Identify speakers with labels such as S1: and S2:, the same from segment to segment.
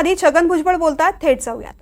S1: आधी छगन भुजबळ बोलतात थेट जाऊयात.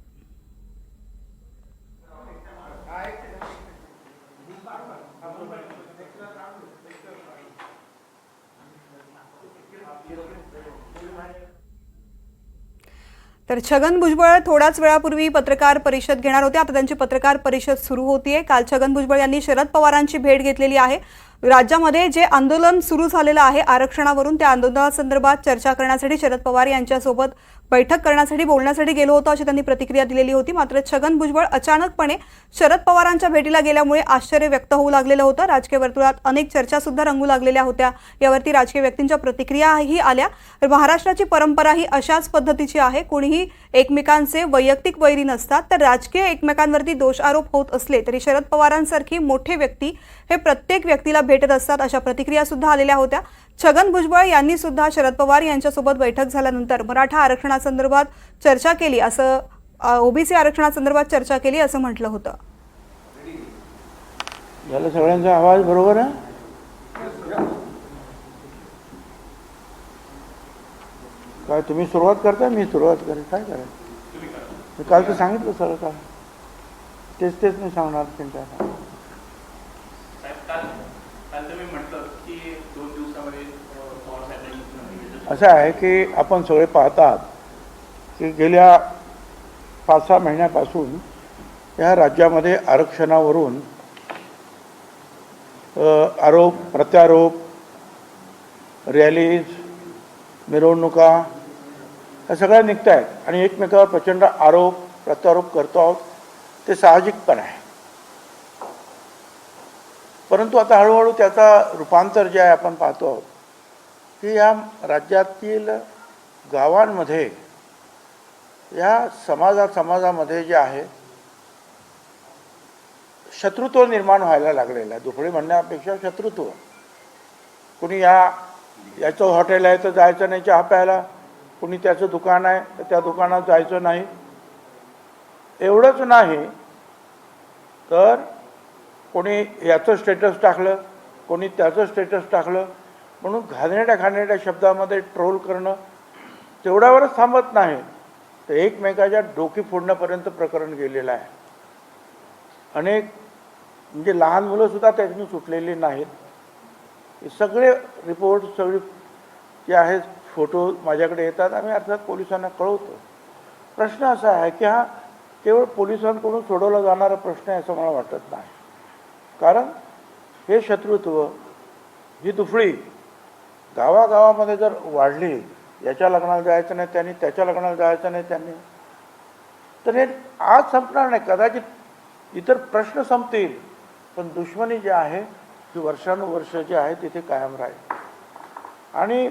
S1: तर छगन भुजबळ थोड्याच वेळापूर्वी पत्रकार परिषद घेणार होते. आता त्यांची पत्रकार परिषद सुरू होतीये. काल छगन भुजबळ यांनी शरद पवारांची भेट घेतलेली आहे. राज्यामध्ये जे आंदोलन सुरू झालेलं आहे आरक्षणावरून त्या आंदोलनासंदर्भात चर्चा करण्यासाठी शरद पवार यांच्यासोबत बैठक करण्यासाठी बोलण्यासाठी गेलो होतो अशी त्यांनी प्रतिक्रिया दिलेली होती. मात्र छगन भुजबळ अचानकपणे शरद पवारांच्या भेटीला गेल्यामुळे आश्चर्य व्यक्त होऊ लागलेलं होतं. राजकीय वर्तुळात अनेक चर्चा सुद्धा रंगू लागलेल्या होत्या. यावरती राजकीय व्यक्तींच्या प्रतिक्रियाही आल्या. महाराष्ट्राची परंपरा ही अशाच पद्धतीची आहे. कोणीही एकमेकांचे वैयक्तिक वैरी नसतात तर राजकीय एकमेकांवरती दोष आरोप होत असले तरी शरद पवारांसारखी मोठे व्यक्ती हे प्रत्येक व्यक्तीला भेटत असतात अशा प्रतिक्रिया सुद्धा आलेल्या होत्या. छगन भुजबळ यांनी सुद्धा शरद पवार यांच्यासोबत बैठक झाल्यानंतर मराठा आरक्षणासंदर्भात चर्चा केली असं ओबीसी आरक्षणासंदर्भात चर्चा केली असं म्हटलं होतं.
S2: झालं सगळ्यांचा आवाज बरोबर आहे? काय तुम्ही सुरुवात करता मी सुरुवात करेन? काय करायचं? मी काल तर सांगितलं सर काय तेच तेच मी सांगणार त्यांच्या
S3: साहेब, काल काल तुम्ही म्हटलं की दोन दिवसामध्ये अ, पवार साहेबांनी मुख्यमंत्री
S2: असं आहे की आपण सगळे पाहतात की गेल्या पाच सहा महिन्यापासून या राज्यामध्ये आरक्षणावरून आरोप प्रत्यारोप रॅलीज मिरवणुका ह्या सगळ्या निघत आहेत आणि एकमेकावर प्रचंड आरोप प्रत्यारोप करतो आहोत ते साहजिक पण आहे. परंतु आता हळूहळू त्याचा रूपांतर जे आहे आपण पाहतो आहोत की या राज्यातील गावांमध्ये या समाजा समाजामध्ये जे आहे शत्रुत्व निर्माण व्हायला लागलेलं आहे. दुफळी म्हणण्यापेक्षा शत्रुत्व. कुणी या याचं हॉटेल आहे तर जायचं नाही चहा प्यायला. कुणी त्याचं दुकान आहे तर त्या दुकानात जायचं नाही. एवढंच नाही तर कोणी याचं स्टेटस टाकलं कोणी त्याचं स्टेटस टाकलं म्हणून घाणेरड्या घाणेरड्या शब्दामध्ये ट्रोल करणं तेवढ्यावरच थांबत नाही. तर एकमेकाच्या डोकी फोडण्यापर्यंत प्रकरण गेलेलं आहे. अनेक म्हणजे लहान मुलंसुद्धा त्यातून सुटलेली नाहीत. हे सगळे रिपोर्ट सगळे जे आहेत फोटो माझ्याकडे येतात. आम्ही अर्थात पोलिसांना कळवतो. प्रश्न असा आहे की हा केवळ पोलिसांकडून सोडवला जाणारा प्रश्न आहे असं मला वाटत नाही. कारण हे शत्रुत्व ही दुफळी गावागावामध्ये जर वाढली याच्या लग्नाला जायचं नाही त्यांनी त्याच्या लग्नाला जायचं नाही त्यांनी तर हे आज संपणार नाही. कदाचित इतर प्रश्न संपतील पण दुश्मनी जी आहे ती वर्षानुवर्ष जी आहे तिथे कायम राहील. आणि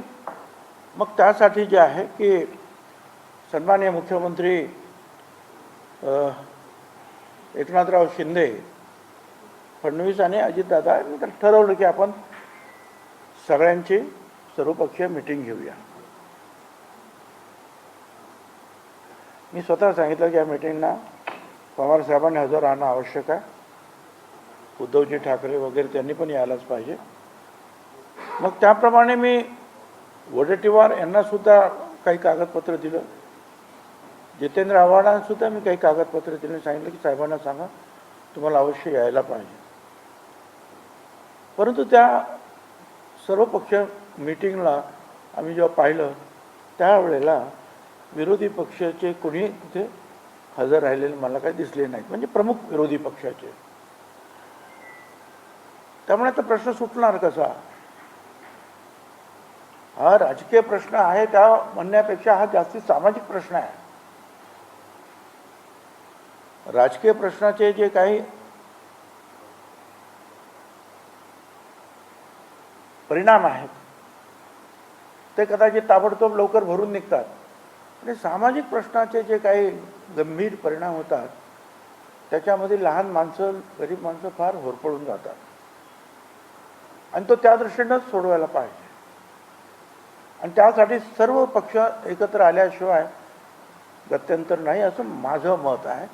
S2: मग त्यासाठी जे आहे की सन्माननीय मुख्यमंत्री एकनाथराव शिंदे फडणवीस आणि अजितदादा मी तर ठरवलं की आपण सगळ्यांची सर्वपक्षीय मिटिंग घेऊया. मी स्वतः सांगितलं की या मिटिंगला पवार साहेबांनी हजर राहणं आवश्यक आहे. उद्धवजी ठाकरे वगैरे त्यांनी पण यायलाच पाहिजे. मग त्याप्रमाणे मी वडेट्टीवार यांना सुद्धा काही कागदपत्र दिलं. जितेंद्र आव्हाडांसुद्धा मी काही कागदपत्र दिले. सांगितलं की साहेबांना सांगा तुम्हाला अवश्य यायला पाहिजे. परंतु त्या सर्व पक्ष मीटिंगला आम्ही जेव्हा पाहिलं त्यावेळेला विरोधी पक्षाचे कोणी तिथे हजर राहिलेले मला काही दिसले नाहीत. म्हणजे प्रमुख विरोधी पक्षाचे. त्यामुळे आता प्रश्न सुटणार कसा? हा राजकीय प्रश्न आहे त्या म्हणण्यापेक्षा हा जास्ती सामाजिक प्रश्न आहे. राजकीय प्रश्नाचे जे काही परिणाम आहेत ते कदाचित ताबडतोब लवकर भरून निघतात. आणि सामाजिक प्रश्नाचे जे काही गंभीर परिणाम होतात त्याच्यामध्ये लहान माणसं गरीब माणसं फार होरपळून जातात. आणि तो त्या दृष्टीनंच सोडवायला पाहिजे. आणि त्यासाठी सर्व पक्ष एकत्र आल्याशिवाय गत्यंतर नाही असं माझं मत आहे.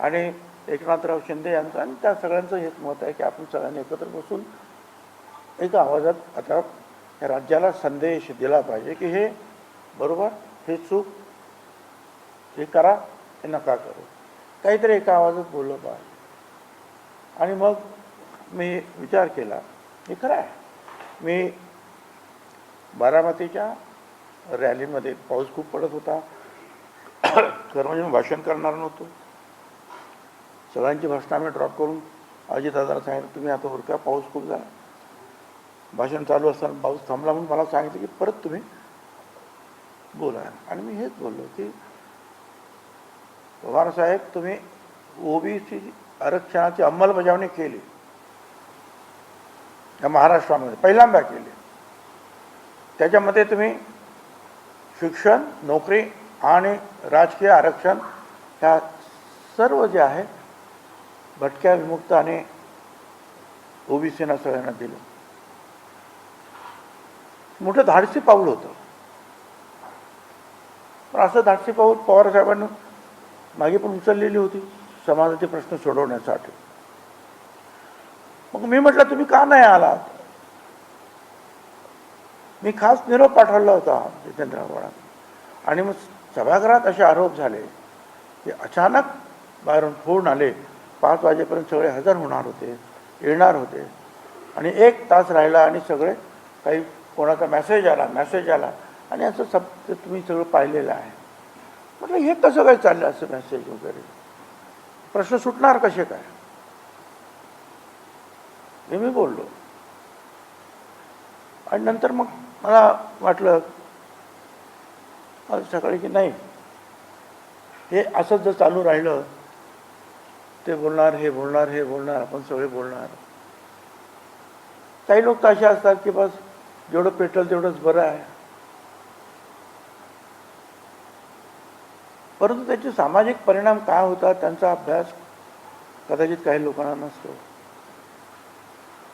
S2: आणि एकनाथराव शिंदे यांचं आणि त्या सगळ्यांचं हेच मत आहे की आपण सगळ्यांनी एकत्र बसून एका आवाजात आता राज्याला संदेश दिला पाहिजे की हे बरोबर हे चूक हे करा हे नका करू. काहीतरी एका आवाजात बोललं पाहिजे. आणि मग मी विचार केला हे खरं आहे. मी बारामतीच्या रॅलीमध्ये पाऊस खूप पडत होता. खरं मी भाषण करणार नव्हतो. सगळ्यांची भाषणं आम्ही ड्रॉप करून अजितदादाला सांगितलं तुम्ही आता उरका पाऊस खूप झाला. भाषण चालू असताना पाऊस थांबला म्हणून मला सांगितलं की परत तुम्ही बोला. आणि मी हेच बोललो की पवार साहेब तुम्ही ओबीसी आरक्षणाची अंमलबजावणी केली. या महाराष्ट्रामध्ये पहिल्यांदा केली. त्याच्यामध्ये तुम्ही शिक्षण नोकरी आणि राजकीय आरक्षण ह्या सर्व जे आहे भटक्या विमुक्त आणि ओबीसीना सगळ्यांना दिलं. मोठं धाडसी पाऊल होतं. पण असं धाडसी पाऊल पवार साहेबांनी मागे पण उचललेली होती समाजाचे प्रश्न सोडवण्यासाठी. मग मी म्हटलं तुम्ही का नाही आलात? मी खास निरोप पाठवला होता जितेंद्र आव्हाडात आणि मग सभागृहात असे आरोप झाले की अचानक बाहेरून फोन आले. पाच वाजेपर्यंत सगळे हजर होणार होते येणार होते. आणि एक तास राहिला आणि सगळे काही कोणाचा मेसेज आला मेसेज आला. आणि असं सब तुम्ही सगळं पाहिलेलं आहे. म्हटलं हे कसं काय चाललं असं मेसेज वगैरे? प्रश्न सुटणार कसे काय? हे मी बोललो. आणि नंतर मग मला वाटलं आज सकाळी की नाही हे असंच जर चालू राहिलं ते बोलणार हे बोलणार हे बोलणार आपण सगळे बोलणार. काही लोक तर असे असतात की बस जेवढं पेटल तेवढंच बरं आहे. परंतु त्याचे सामाजिक परिणाम काय होतात त्यांचा अभ्यास कदाचित काही लोकांना नसतो.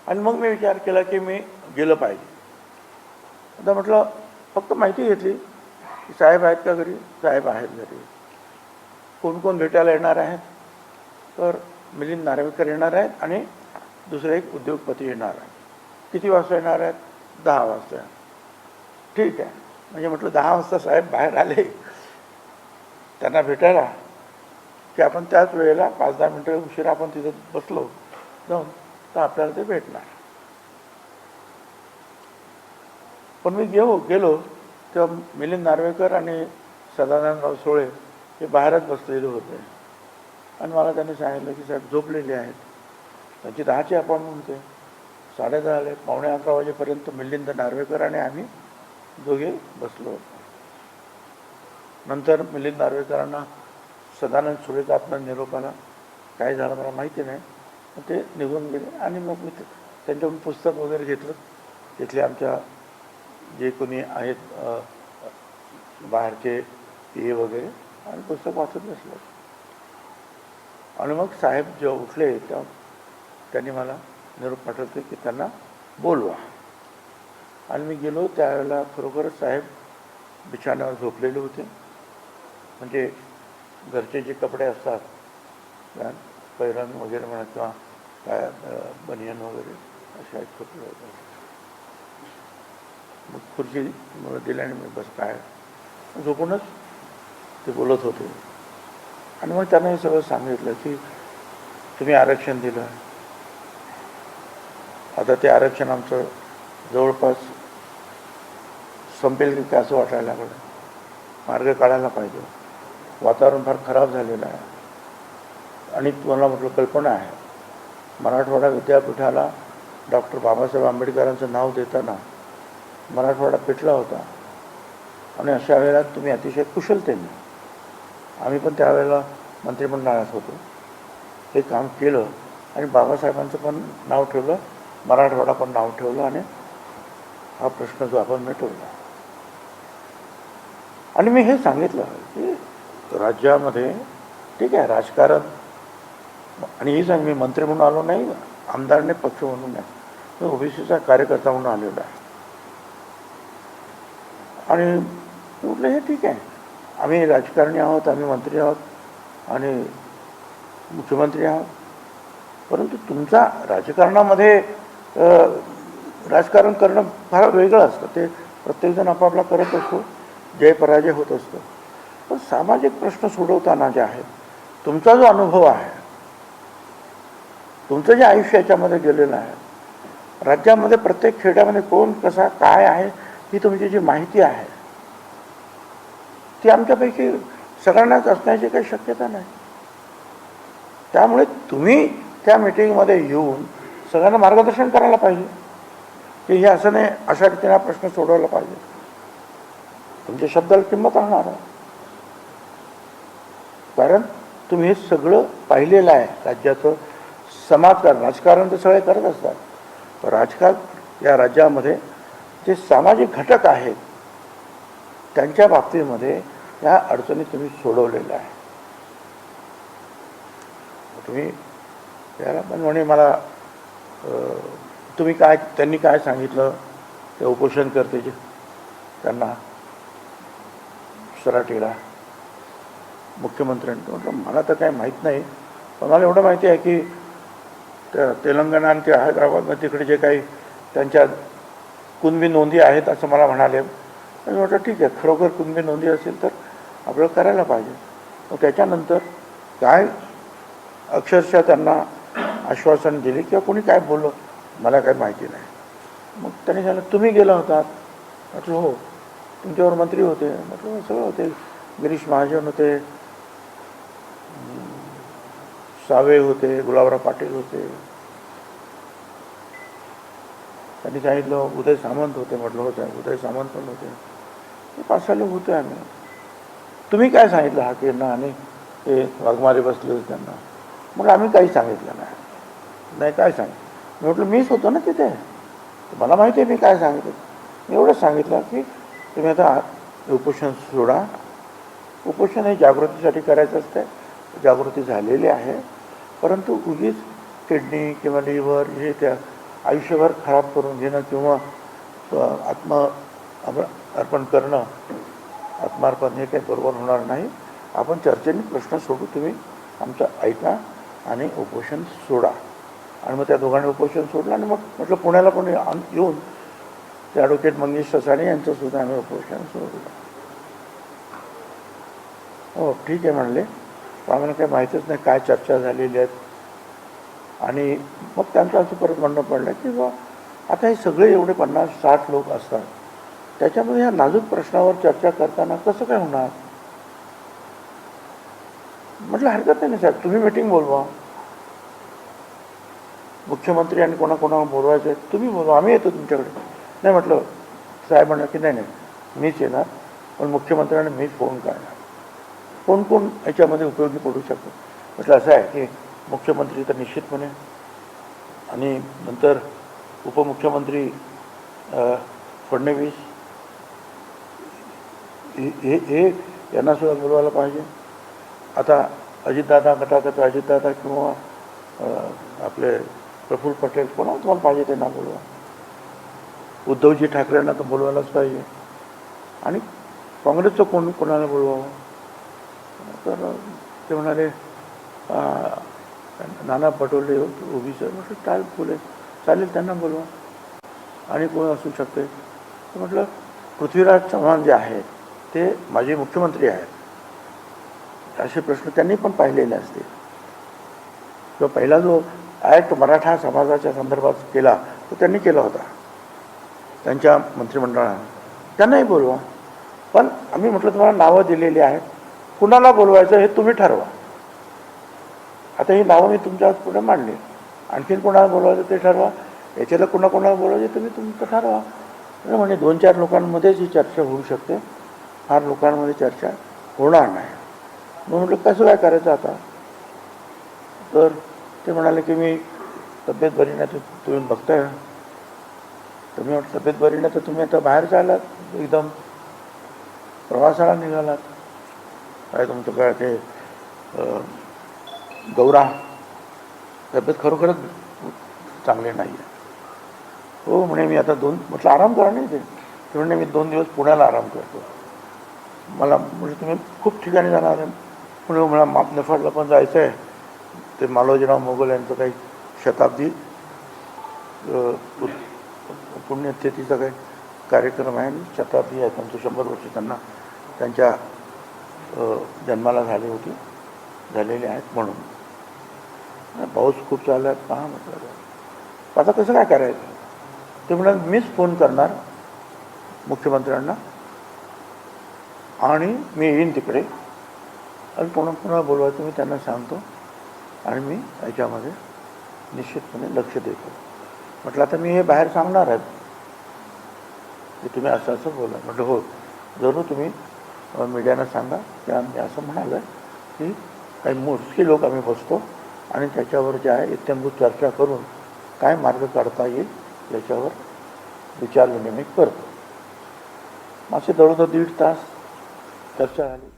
S2: आणि मग मी विचार केला की मी गेलं पाहिजे. आता म्हटलं फक्त माहिती घेतली की साहेब आहेत का घरी? साहेब आहेत घरी. कोण कोण भेटायला येणार आहेत? तर मिलिंद नार्वेकर येणार आहेत आणि दुसरे एक उद्योगपती येणार आहेत. किती वाजता येणार आहेत? दहा वाजता. ठीक आहे. म्हणजे म्हटलं दहा वाजता साहेब बाहेर आले. त्यांना भेटायला. की आपण त्याच वेळेला पाच दहा मिनटं उशिरा आपण तिथं बसलो. जाऊन तर आपल्याला ते भेटणार. पण मी गेलो गेलो. तेव्हा मिलिंद नार्वेकर आणि सदानंदराव सोळे हे बाहेरच बसलेले होते. आणि मला त्यांनी सांगितलं की साहेब झोपलेले आहेत. त्यांची दहाची अपॉइंटमेंट होते. साडे दहा पावणे अकरा वाजेपर्यंत मिलिंद नार्वेकर आणि आम्ही दोघे बसलो होतो. नंतर मिलिंद नार्वेकरांना सदानंद सुरेचा आपला निरोप आला काय झालं मला माहिती नाही. ते निघून गेले आणि मग मी त्यांच्याकडून पुस्तक वगैरे घेतलं. तिथले आमच्या जे कोणी आहेत बाहेरचे पी वगैरे आणि पुस्तक वाचत बसलं. आणि मग साहेब जेव्हा उठले तेव्हा त्यांनी मला निरोप पाठवते की त्यांना बोलवा. आणि मी गेलो त्यावेळेला खरोखरच साहेब बिछाण्यावर झोपलेले होते. म्हणजे घरचे जे कपडे असतात त्या पैरण वगैरे म्हणा किंवा काय बनियन वगैरे असे आहेत कपडे मग खुर्ची दिल्याने मी बस काय झोपूनच ते बोलत होते. आणि मग त्यांना हे सगळं सांगितलं की तुम्ही आरक्षण दिलं. आता ते आरक्षण आमचं जवळपास संपेल की काय असं वाटायला लागलं. मार्ग काढायला पाहिजे. वातावरण फार खराब झालेलं आहे. आणि तुम्हाला म्हटलं कल्पना आहे. मराठवाडा विद्यापीठाला डॉक्टर बाबासाहेब आंबेडकरांचं नाव देताना मराठवाडा पेटला होता. आणि अशा वेळेला तुम्ही अतिशय कुशलतेने आम्ही पण त्यावेळेला मंत्रिमंडळात होतो. हे काम केलं आणि बाबासाहेबांचं पण नाव ठेवलं. मराठवाडा पण नाव ठेवलं आणि हा प्रश्न जो आपण मिटवला. आणि मी हे सांगितलं की राज्यामध्ये ठीक आहे राजकारण आणि हे सांग मी मंत्री म्हणून आलो नाही आमदारने पक्ष म्हणून नाही मी ओबीसीचा कार्यकर्ता म्हणून आलेलो आहे. आणि म्हटलं हे ठीक आहे आम्ही राजकारणी आहोत आम्ही मंत्री आहोत आणि मुख्यमंत्री आहोत परंतु तुमचा राजकारणामध्ये राजकारण करणं फार वेगळं असतं. ते प्रत्येकजण आपापला करत असतो जय पराजय होत असतो. पण सामाजिक प्रश्न सोडवताना जे आहे तुमचा जो अनुभव आहे तुमचं जे आयुष्य याच्यामध्ये गेलेलं आहे राज्यामध्ये प्रत्येक खेड्यामध्ये कोण कसा काय आहे ही तुमची जी माहिती आहे ती आमच्यापैकी सगळ्यांनाच असण्याची काही शक्यता नाही. त्यामुळे तुम्ही त्या मिटिंगमध्ये येऊन सगळ्यांना मार्गदर्शन करायला पाहिजे. की हे असं नाही अशा रीतीने हा प्रश्न सोडवला पाहिजे. तुमच्या शब्दाला किंमत राहणार आहे. कारण तुम्ही हे सगळं पाहिलेलं आहे राज्याचं समाजकारण. राजकारण तर सगळे करत असतात. पण राजकारण या राज्यामध्ये जे सामाजिक घटक आहेत त्यांच्या बाबतीमध्ये या अडचणी तुम्ही सोडवलेल्या आहे तुम्ही याला पण म्हणे मला तुम्ही काय त्यांनी काय सांगितलं? ते उपोषण करते जे त्यांना सराटीला मुख्यमंत्र्यांनी म्हटलं मला तर काही माहीत नाही पण मला एवढं माहिती आहे की त्या तेलंगणा आणि ते हैदराबादनं तिकडे जे काही त्यांच्या कुणबी नोंदी आहेत असं मला म्हणाले. मी म्हटलं ठीक आहे खरोखर कुणबी नोंदी असेल तर आपल्याला करायला पाहिजे. मग त्याच्यानंतर काय अक्षरशः त्यांना आश्वासन दिले किंवा कोणी काय बोललं मला काही माहिती नाही. मग त्यांनी सांगितलं तुम्ही गेला होतात म्हटलं हो. तुमच्यावर मंत्री होते. म्हटलं हो, सगळं होते. गिरीश महाजन होते. सावे होते गुलाबराव पाटील होते. त्यांनी सांगितलं उदय सामंत होते. म्हटलं होते उदय सामंत पण होते. हे पाच सहा लोक होते आम्ही. तुम्ही काय सांगितलं हा हाकेंना आणि ते वाघमारे बसले होते त्यांना. मग आम्ही काही सांगितलं नाही. नाही काय सांग? मी म्हटलं मीच होतो ना तिथे. मला माहिती आहे मी काय सांगितलं मी एवढंच सांगितलं की तुम्ही आता उपोषण सोडा. उपोषण हे जागृतीसाठी करायचं असते जागृती झालेली आहे. परंतु उगीच किडनी किंवा लिव्हर हे त्या आयुष्यभर खराब करून घेणं किंवा आत्म अप- अर्पण करणं आत्मार्पण हे काही बरोबर होणार नाही. आपण चर्चेने प्रश्न सोडू तुम्ही. आमचं ऐका आणि उपोषण सोडा. आणि मग त्या दोघांनी उपोषण सोडलं आणि मग म्हटलं पुण्याला पण आण- येऊन ते ॲडव्होकेट मंगेश ससाणे यांचं सुद्धा आम्ही उपोषण सोडलं. हो ठीक आहे म्हणले. आम्हाला काही माहितीच नाही काय चर्चा झालेली आहेत आणि मग त्यांचं असं परत म्हणणं पडलं की बा आता हे सगळे एवढे पन्नास साठ लोक असतात. त्याच्यामध्ये ह्या नाजूक प्रश्नावर चर्चा करताना कसं काय होणार? म्हटलं हरकत नाही ना साहेब. तुम्ही मिटिंग बोलवा. मुख्यमंत्री आणि कोणाकोणाला बोलवायचं आहे तुम्ही बोलवा आम्ही येतो तुमच्याकडे. नाही म्हटलं साहेब म्हणलं की नाही नाही मीच येणार पण मुख्यमंत्र्यांना मीच फोन करणार. कोण कोण याच्यामध्ये उपयोगी पडू शकतो? म्हटलं असं आहे की मुख्यमंत्री तर निश्चितपणे आणि नंतर उपमुख्यमंत्री फडणवीस हे हे हे यांना सुद्धा बोलवायला पाहिजे. आता अजितदादा गटागट अजितदादा किंवा आपले प्रफुल्ल पटेल कोणाला तुम्हाला पाहिजे त्यांना बोलवा. उद्धवजी ठाकरेंना तर बोलवायलाच पाहिजे. आणि काँग्रेसचं कोण कोणाला बोलवावं? तर ते म्हणाले नाना पटोले ओबीसी म्हटलं काय बोले चालेल त्यांना बोलवा. आणि कोण असू शकते? तर म्हटलं पृथ्वीराज चव्हाण जे आहेत ते माझे मुख्यमंत्री आहेत. असे प्रश्न त्यांनी पण पाहिलेले असतील. किंवा पहिला जो ॲक्ट मराठा समाजाच्या संदर्भात केला तो त्यांनी केला होता. त्यांच्या मंत्रिमंडळानं. त्यांनाही बोलवा. पण आम्ही म्हटलं तुम्हाला नावं दिलेली आहेत. कुणाला बोलवायचं हे तुम्ही ठरवा. आता ही नावं मी तुमच्यापुढे मांडली. आणखीन कोणाला बोलवायचं ते ठरवा. याच्याला कुणा कोणाला बोलायचं तुम्ही तुमचं ठरवा. म्हणजे दोन चार लोकांमध्येच ही चर्चा होऊ शकते. फार लोकांमध्ये चर्चा होणार नाही. मग म्हटलं कसं काय करायचं आता? तर ते म्हणाले की मी तब्येत बरी नाही तर तुम्ही बघताय. तुम्ही म्हटलं तब्येत बरी नाही तर तुम्ही आता बाहेर जायलात एकदम प्रवासाला निघालात. काय तुमचं काय ते गौरा तब्येत खरोखरच चांगली नाही आहे हो म्हणे मी आता दोन म्हटलं आराम करा नाही ते ते म्हणे मी दोन दिवस पुण्याला आराम करतो. मला म्हणजे तुम्ही खूप ठिकाणी जाणार आहे. पुणे मला माप नफाडला पण जायचं आहे ते मालोजीराव मोगल यांचं काही शताब्दी पु- पुण्यतिथीचा काही कार्यक्रम आहे. आणि शताब्दी आहे त्यांचं शंभर वर्ष त्यांना त्यांच्या जन्माला झाली होती झालेली आहेत म्हणून. पाऊस खूप चालला आहे. पहा म्हटलं आता. कसं काय करायचं? ते म्हणाल मीच फोन करणार मुख्यमंत्र्यांना आणि मी येईन तिकडे. आणि पुन्हा पुन्हा बोलवायचं मी त्यांना सांगतो. आणि मी याच्यामध्ये निश्चितपणे लक्ष देतो. म्हटलं आता मी हे बाहेर सांगणार आहेत की तुम्ही असं असं बोला. म्हटलं हो. जरूर तुम्ही मीडियानं सांगा. की आम्ही असं म्हणालं की काही मोजके लोक आम्ही बसतो आणि त्याच्यावर जे आहे इत्यंभूत चर्चा करून काय मार्ग काढता येईल याच्यावर विचारविनिमय करतो. असे जवळजवळ दीड तास चर्चा झाली.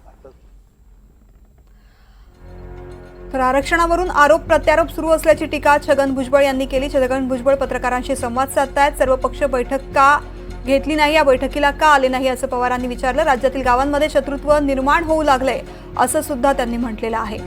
S1: तर आरक्षणावरून आरोप प्रत्यारोप सुरू असल्याची टीका छगन भुजबळ यांनी केली. छगन भुजबळ पत्रकारांशी संवाद साधतायत. सर्व पक्ष बैठक का घेतली नाही? या बैठकीला का आले नाही? असं पवारांनी विचारलं. राज्यातील गावांमध्ये शत्रुत्व निर्माण होऊ लागलंय असं सुद्धा त्यांनी म्हटलेलं आहे.